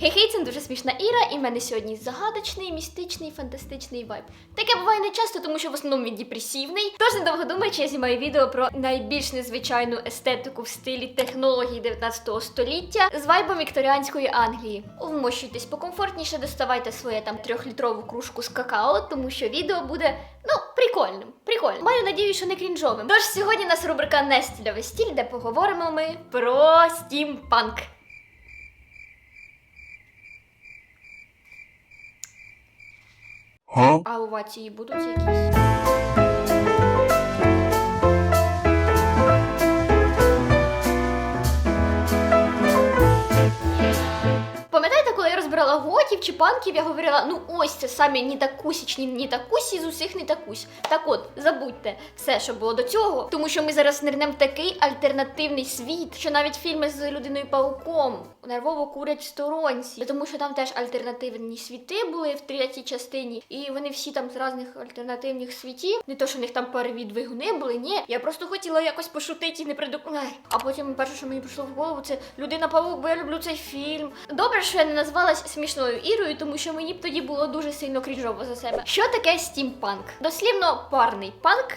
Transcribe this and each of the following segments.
Хей-хей, це дуже смішна Іра, і в мене сьогодні загадочний, містичний, фантастичний вайб. Таке буває не часто, тому що в основному він депресивний. Тож недовго думаючи, я знімаю відео про найбільш незвичайну естетику в стилі технологій 19 століття з вайбом вікторіанської Англії. Вмощуйтесь покомфортніше, доставайте своє там трьохлітрову кружку з какао, тому що відео буде ну прикольним. Прикольним. Маю надію, що не крінжовим. Тож сьогодні у нас рубрика не стільовий стіль, де поговоримо ми про стімпанк. А овації будуть якісь? Розбирала готів чи панків, я говорила, ну ось це самі ні такусічні, ні такусі з усіх не такусь. Так от, забудьте все, що було до цього, тому що ми зараз нирнемо в такий альтернативний світ, що навіть фільми з людиною пауком нервово курять в сторонці, тому що там теж альтернативні світи були в третій частині, і вони всі там з різних альтернативних світів. Не то, що в них там парові двигуни були, ні. Я просто хотіла якось пошутити і не приду. Ай. А потім перше, що мені прийшло в голову, це людина павук, бо я люблю цей фільм. Добре, що я не назвалась смішною ірою, тому що мені б тоді було дуже сильно крінжово за себе. Що таке стімпанк? Дослівно парний панк.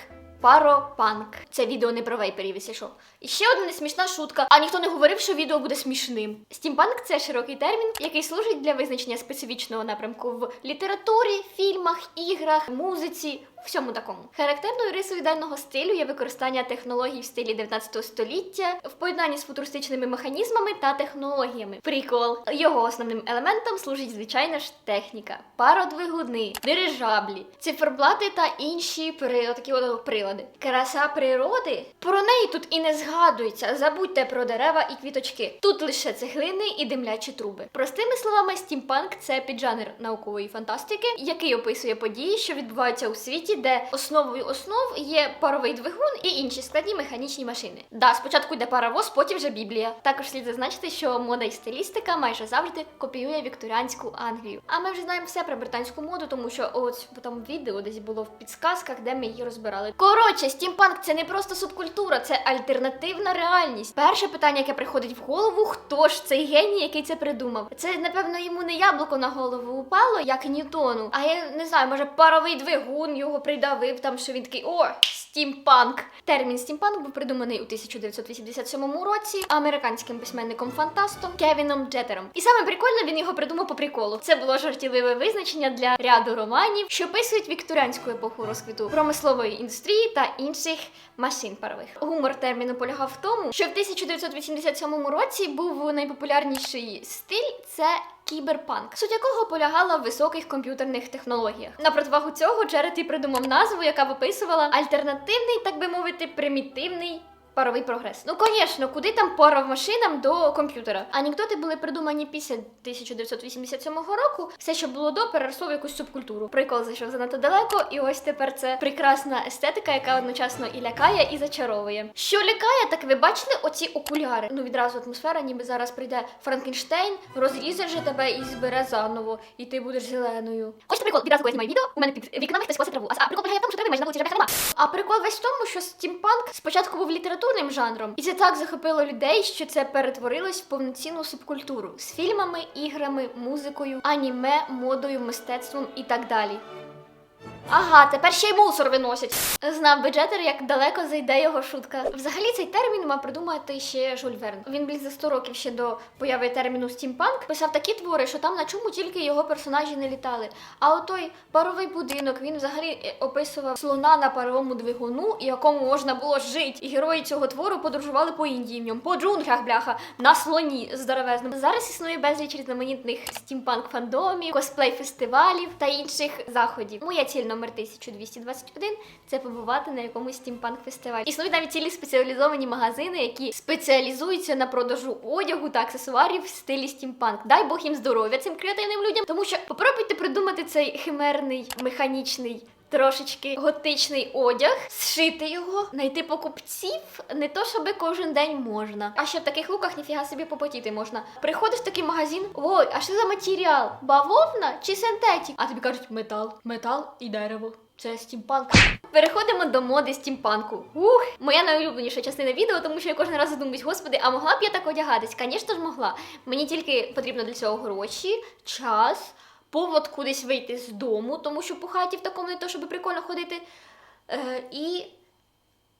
Паропанк. Це відео не про вейперів, якщо що. І ще одна несмішна шутка. А ніхто не говорив, що відео буде смішним. Стімпанк це широкий термін, який служить для визначення специфічного напрямку в літературі, фільмах, іграх, музиці, всьому такому. Характерною рисою даного стилю є використання технологій в стилі 19 століття в поєднанні з футуристичними механізмами та технологіями. Прикол. Його основним елементом служить звичайно ж техніка, пародвигуни, дирижаблі, циферблати та інші при... такі от прилади. Краса природи про неї тут і не згадується. Забудьте про дерева і квіточки. Тут лише цеглини і димлячі труби. Простими словами, стімпанк це піджанр наукової фантастики, який описує події, що відбуваються у світі, де основою основ є паровий двигун і інші складні механічні машини. Да, спочатку йде паровоз, потім вже Біблія. Також слід зазначити, що мода і стилістика майже завжди копіює вікторіанську Англію. А ми вже знаємо все про британську моду, тому що ось в тому відео десь було в підсказках, де ми її розбирали. Коротше, стімпанк це не просто субкультура, це альтернативна реальність. Перше питання, яке приходить в голову: хто ж цей геній, який це придумав? Це напевно йому не яблуко на голову упало, як Ньютону. А я не знаю, може паровий двигун його придавив там, що він такий о. Стімпанк. Термін стімпанк був придуманий у 1987 році американським письменником-фантастом Кевіном Джетером. І саме прикольно він його придумав по приколу. Це було жартівливе визначення для ряду романів, що описують вікторіанську епоху розквіту промислової індустрії та інших машин парових. Гумор терміну полягав в тому, що в 1987 році був найпопулярніший стиль це кіберпанк, суть якого полягала в високих комп'ютерних технологіях. На противагу цього Джереті придумав назву, яка виписувала альтернативний, так би мовити, примітивний. Паровий прогрес. Ну, звісно, куди там пара машинам до комп'ютера. Анекдоти були придумані після 1987 року. Все, що було до, переросло в якусь субкультуру. Прикол зайшов занадто далеко, і ось тепер це прекрасна естетика, яка одночасно і лякає, і зачаровує. Що лякає, так ви бачили оці окуляри. Ну відразу атмосфера, ніби зараз прийде Франкенштейн, розріже же тебе і збере заново, і ти будеш зеленою. Ось прикол. Відразу коли я знімаю відео, у мене під вікнами хтось косить траву. А прикол полягає в тому, що трави майже на вулиці. А прикол весь в тому, що стімпанк спочатку був літературним жанром, і це так захопило людей, що це перетворилось в повноцінну субкультуру з фільмами, іграми, музикою, аніме, модою, мистецтвом і так далі. Ага, тепер ще й мусор виносять. Знав би Джетер, як далеко зайде його шутка. Взагалі цей термін мав придумати ще Жюль Верн. Він близько 100 років ще до появи терміну стімпанк писав такі твори, що там на чому тільки його персонажі не літали. А отой паровий будинок він взагалі е, описував слона на паровому двигуну, якому можна було жити. І герої цього твору подорожували по Індії в ньому, по джунглях, бляха, на слоні здоровезному. Зараз існує безліч різноманітних стімпанк фандомів, косплей фестивалів та інших заходів. Моя ціль номер 1221 це побувати на якомусь стімпанк фестивалі. Існують навіть цілі спеціалізовані магазини, які спеціалізуються на продажу одягу та аксесуарів в стилі стімпанк. Дай Бог їм здоров'я цим креативним людям, тому що попробуйте придумати цей химерний механічний трошечки готичний одяг, зшити його, знайти покупців не то, щоби кожен день можна. А ще в таких луках ніфіга собі попотіти можна. Приходиш в такий магазин, ой, а що за матеріал? Бавовна чи синтетик? А тобі кажуть метал, метал і дерево. Це стімпанк. Переходимо до моди стімпанку. Ух, моя найулюбленіша частина відео, тому що я кожен раз задумуюсь, господи, а могла б я так одягатись? Звісно ж могла. Мені тільки потрібно для цього гроші, час, повод кудись вийти з дому, тому що по хаті в такому не то, щоб прикольно ходити. Е, і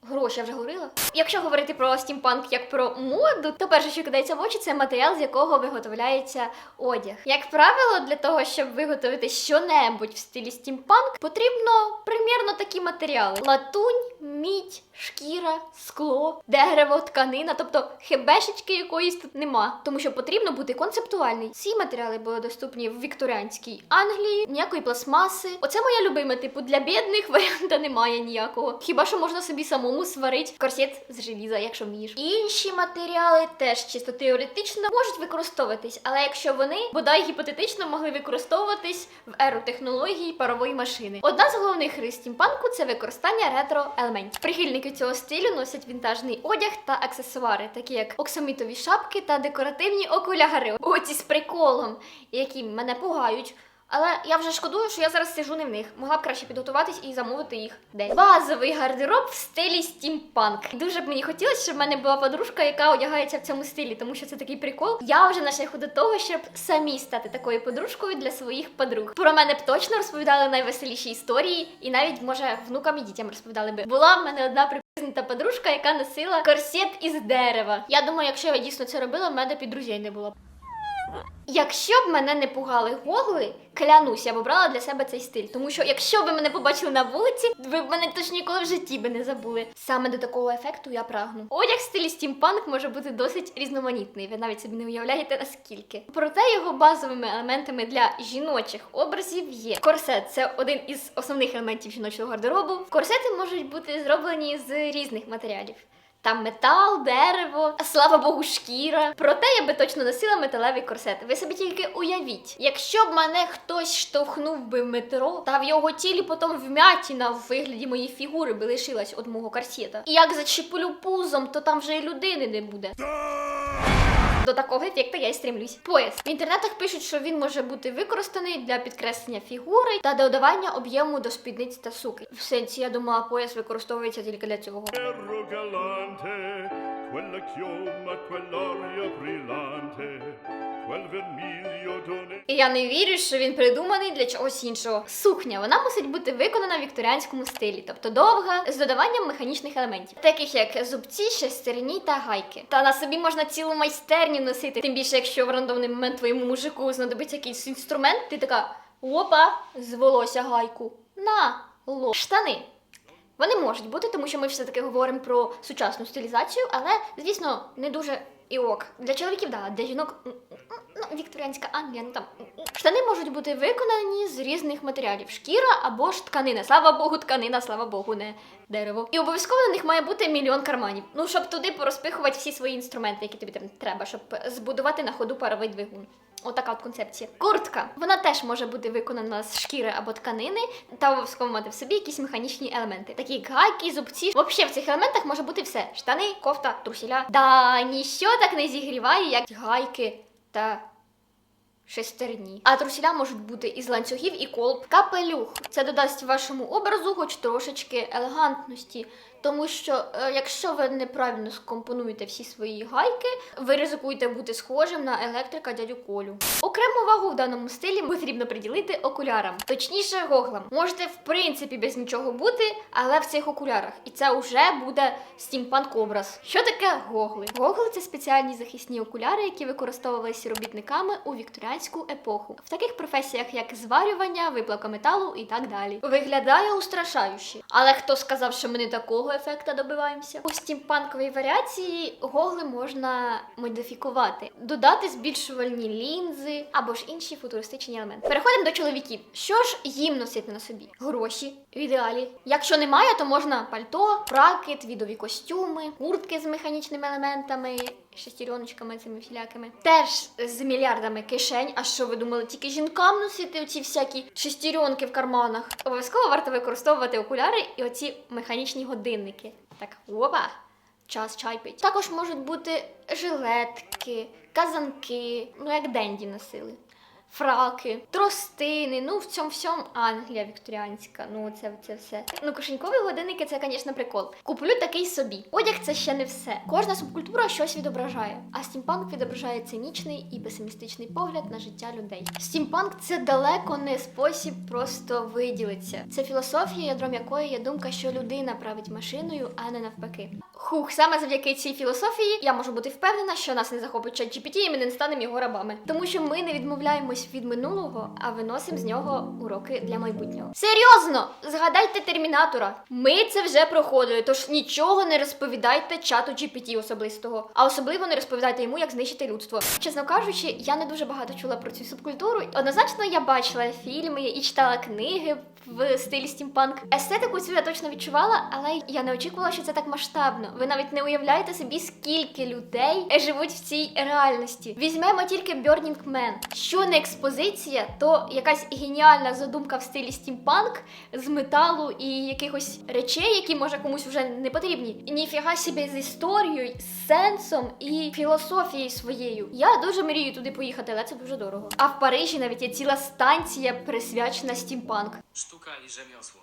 Гроші я вже говорила. Якщо говорити про стімпанк як про моду, то перше, що кидається в очі, це матеріал, з якого виготовляється одяг. Як правило, для того, щоб виготовити щонебудь в стилі стімпанк, потрібно примірно такі матеріали: латунь, мідь, шкіра, скло, дерево, тканина, тобто хебешечки якоїсь тут нема, тому що потрібно бути концептуальний. Ці матеріали були доступні в вікторіанській Англії, ніякої пластмаси. Оце моя любима, типу, для бідних варіанта немає ніякого. Хіба що можна собі самому сварити корсет з желіза, якщо вмієш. Інші матеріали теж чисто теоретично можуть використовуватись, але якщо вони бодай гіпотетично могли використовуватись в еру технологій парової машини. Одна з головних рис стімпанку це використання ретро-елементів. Прихильники цього стилю носять вінтажний одяг та аксесуари, такі як оксамитові шапки та декоративні окуляри. Оці з приколом, які мене пугають. Але я вже шкодую, що я зараз сижу не в них. Могла б краще підготуватись і замовити їх десь. Базовий гардероб в стилі стімпанк. Дуже б мені хотілося, щоб в мене була подружка, яка одягається в цьому стилі, тому що це такий прикол. Я вже на шляху до того, щоб самі стати такою подружкою для своїх подруг. Про мене б точно розповідали найвеселіші історії, і навіть може внукам і дітям розповідали би. Була в мене одна припизнута подружка, яка носила корсет із дерева. Я думаю, якщо я дійсно це робила, в мене і друзей не було. Якщо б мене не пугали гогли, клянусь, я б обрала для себе цей стиль. Тому що якщо ви мене побачили на вулиці, ви б мене точно ніколи в житті би не забули. Саме до такого ефекту я прагну. Одяг в стилі стімпанк може бути досить різноманітний. Ви навіть собі не уявляєте наскільки. Проте його базовими елементами для жіночих образів є корсет. Це один із основних елементів жіночого гардеробу. Корсети можуть бути зроблені з різних матеріалів. Там метал, дерево, слава Богу, шкіра. Проте я би точно носила металевий корсет. Ви собі тільки уявіть, якщо б мене хтось штовхнув би в метро, та в його тілі потім вмятіна в вигляді моєї фігури би лишилась від мого корсета. І як зачеплю пузом, то там вже і людини не буде. До такого ефекту я й стремлюсь. Пояс в інтернетах пишуть, що він може бути використаний для підкреслення фігури та додавання об'єму до спідниць та суки. В сенсі я думала, пояс використовується тільки для цього. Quella chioma, quell'aria brillante, quel vermiglio d'one. І я не вірю, що він придуманий для чогось іншого. Сукня вона мусить бути виконана в вікторіанському стилі, тобто довга, з додаванням механічних елементів, таких як зубці, шестерні та гайки. Та на собі можна цілу майстерню носити. Тим більше, якщо в рандомний момент твоєму мужику знадобиться якийсь інструмент, ти така опа, з волосся гайку. На ло. Штани. Вони можуть бути, тому що ми все таки говоримо про сучасну стилізацію, але звісно не дуже і ок. Для чоловіків, да, для жінок ну, вікторіанська Англія, ну там штани можуть бути виконані з різних матеріалів: шкіра або ж тканина. Слава Богу, тканина, слава Богу, не дерево. І обов'язково на них має бути мільйон карманів. Ну щоб туди порозпихувати всі свої інструменти, які тобі там треба, щоб збудувати на ходу паровий двигун. Отака от концепція. Куртка. Вона теж може бути виконана з шкіри або тканини, та обов'язково мати в собі якісь механічні елементи, такі як гайки, зубці. Взагалі в цих елементах може бути все: штани, кофта, трусіля. Да ніщо так не зігріває, як гайки та. Шестерні. А трусіля можуть бути із ланцюгів і колб. Капелюх. Це додасть вашому образу хоч трошечки елегантності. Тому що е, якщо ви неправильно скомпонуєте всі свої гайки, ви ризикуєте бути схожим на електрика дядю Колю. Окрему увагу в даному стилі потрібно приділити окулярам, точніше гоглам. Можете в принципі без нічого бути, але в цих окулярах. І це вже буде стімпанк образ. Що таке гогли? Гогли це спеціальні захисні окуляри, які використовувалися робітниками у вікторіанську епоху. В таких професіях, як зварювання, виплавка металу і так далі. Виглядає устрашающе. Але хто сказав, що ми не такого ефекта добиваємося? У стімпанковій варіації гогли можна модифікувати, додати збільшувальні лінзи або ж інші футуристичні елементи. Переходимо до чоловіків. Що ж їм носити на собі? Гроші в ідеалі. Якщо немає, то можна пальто, фраки, твідові костюми, куртки з механічними елементами. шестереночками цими всілякими. Теж з мільярдами кишень. А що ви думали, тільки жінкам носити оці всякі шестеренки в карманах? Обов'язково варто використовувати окуляри і оці механічні годинники. Так, опа! Час чай пить. Також можуть бути жилетки, казанки, ну як денді носили. Фраки, тростини, ну в цьому всьому Англія вікторіанська. Ну це, це все. Ну, кишенькові годинники це, звісно, прикол. Куплю такий собі. Одяг це ще не все. Кожна субкультура щось відображає, а стімпанк відображає цинічний і песимістичний погляд на життя людей. Стімпанк це далеко не спосіб просто виділитися. Це філософія, ядром якої є думка, що людина править машиною, а не навпаки. Хух, саме завдяки цій філософії я можу бути впевнена, що нас не захопить чат GPT і ми не станемо його рабами. Тому що ми не відмовляємось від минулого, а виносимо з нього уроки для майбутнього. Серйозно, згадайте термінатора. Ми це вже проходили, тож нічого не розповідайте чату GPT особистого, а особливо не розповідайте йому, як знищити людство. Чесно кажучи, я не дуже багато чула про цю субкультуру. Однозначно, я бачила фільми і читала книги в стилі стімпанк. Естетику цю я точно відчувала, але я не очікувала, що це так масштабно. Ви навіть не уявляєте собі, скільки людей живуть в цій реальності. Візьмемо тільки Burning Man. Що не експозиція, то якась геніальна задумка в стилі стімпанк з металу і якихось речей, які може комусь вже не потрібні. Ніфіга собі з історією, з сенсом і філософією своєю. Я дуже мрію туди поїхати, але це дуже дорого. А в Парижі навіть є ціла станція присвячена стімпанк. Штука і rzemiosło.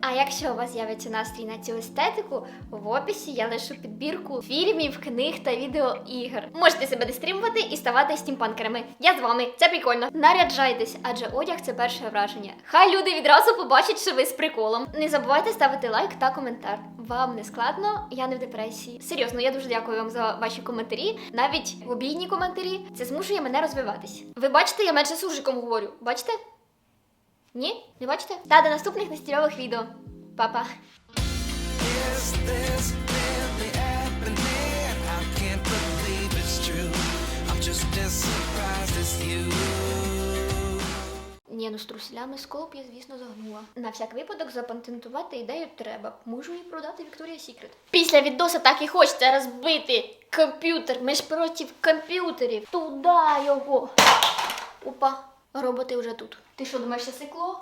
А якщо у вас з'явиться настрій на цю естетику, в описі я лишу підбірку фільмів, книг та відеоігр. Можете себе дестримувати і ставати стімпанкерами. Я з вами, це прикольно. Наряджайтесь, адже одяг це перше враження. Хай люди відразу побачать, що ви з приколом. Не забувайте ставити лайк та коментар. Вам не складно, я не в депресії. Серйозно, я дуже дякую вам за ваші коментарі, навіть обійні коментарі. Це змушує мене розвиватись. Ви бачите, я менше суржиком говорю. Бачите? Ні? Не бачите? Та до наступних нестільових відео. Па-па. Ні, ну з труслями сколоп я, звісно, загнула. На всяк випадок запатентувати ідею треба. Можу її продати Вікторія Сікрет. Після відоса так і хочеться розбити комп'ютер. Ми ж проти комп'ютерів. Туда його. Опа, роботи вже тут. Ти що, думаєш, це сикло?